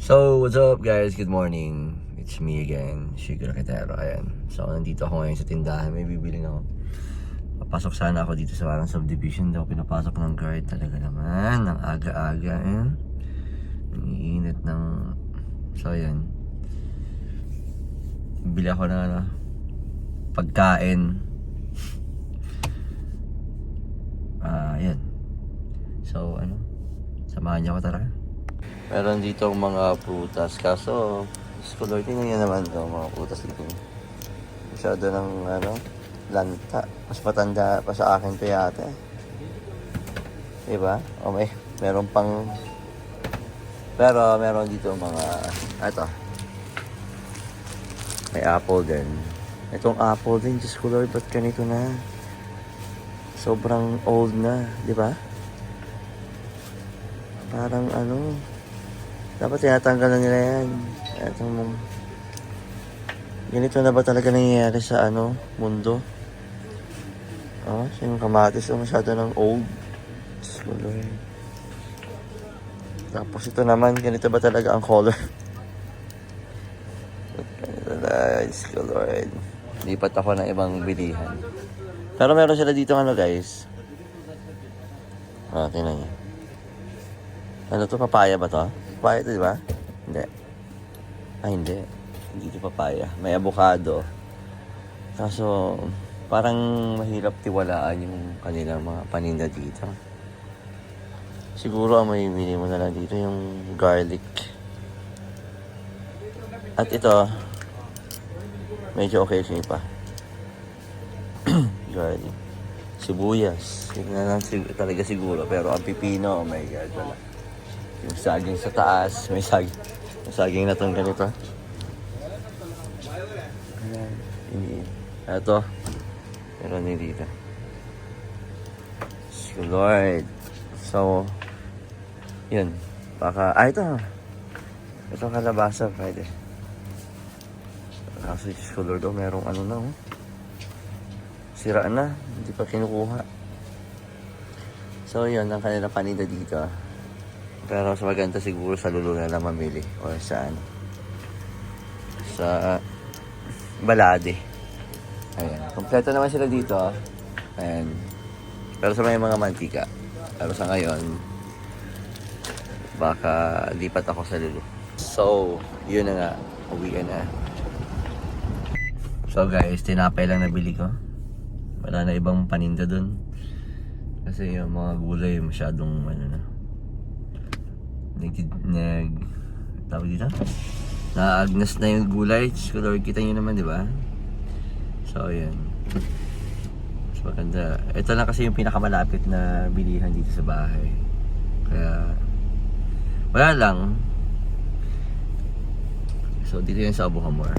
So, what's up guys? Good morning. It's me again, Shigo Raketero. Ayan. So, nandito ako ngayon sa tindahan. May bibili ako. Papasok sana ako dito sa parang subdivision. Hindi ako pinapasok ng guard talaga naman. Ng aga-aga. Ayan. Ang iinit ng... So, ayan. Bili ako ng ano, pagkain. Ah, ayan. So, ano? Samahan niyo ako tara. Meron dito mga prutas. Kaso, scholar, tingnan niyo naman ito, mga prutas dito. Masyado ng, ano, lanta. Mas matanda pa sa akin to yata. Diba? O may, meron pang, pero meron dito mga, ito. May apple din. Itong apple din, Diyos ko Lord, ba't ganito na? Sobrang old na, di ba? Parang ano, dapat tinatanggal na nila yan. Itong, ganito na ba talaga nangyayari sa ano, mundo? Oh, yung kamatis oh, masyado ng old. Lord. Tapos ito naman, ganito ba talaga ang color? na, Diyos ko, Lord. Lipat ako ng ibang bilihan. Pero meron sila dito ano guys. Ah, tingnan niyo. Ano to, papaya ba to? Papaya to, di ba? Hindi. Ay, hindi. Hindi to papaya. May avocado. Kaso, parang mahirap tiwalaan yung kanilang mga paninda dito. Siguro ang may bili mo na lang dito yung garlic. At ito, medyo okay siya pa. garlic. Sibuyas. Na lang sig- talaga siguro. Pero ang pipino, oh my God, wala. Yung saging sa taas, may saging. May saging na itong ganito. Ito. Meron din dito. So, Lord. So, yun. Baka, ah, ito. Ito kalabasa, pwede. Kaso, Diyos ko, Lord, oh, merong ano na, oh. Sira na. Hindi pa kinukuha. So, yun, ang kanila paninda dito. Pero mas maganda siguro sa lulo na lang mamili. O sa ano. Sa Balade. Ayan. Kompleto naman sila dito. Ayan. Pero sa may mga mantika. Pero sa ngayon, baka lipat ako sa lulo. So, yun na nga. Uwi na. So guys, tinapay lang nabili ko. Wala na ibang paninda dun. Kasi yung mga gulay masyadong ano na. Nag... nag tawag dito? Naagnas na yung gulay. Lord, kita nyo naman, di ba? So, yan. Mas maganda. Ito lang kasi yung pinakamalapit na bilihan dito sa bahay. Kaya, wala lang. So, dito yan sa Abu Hamor.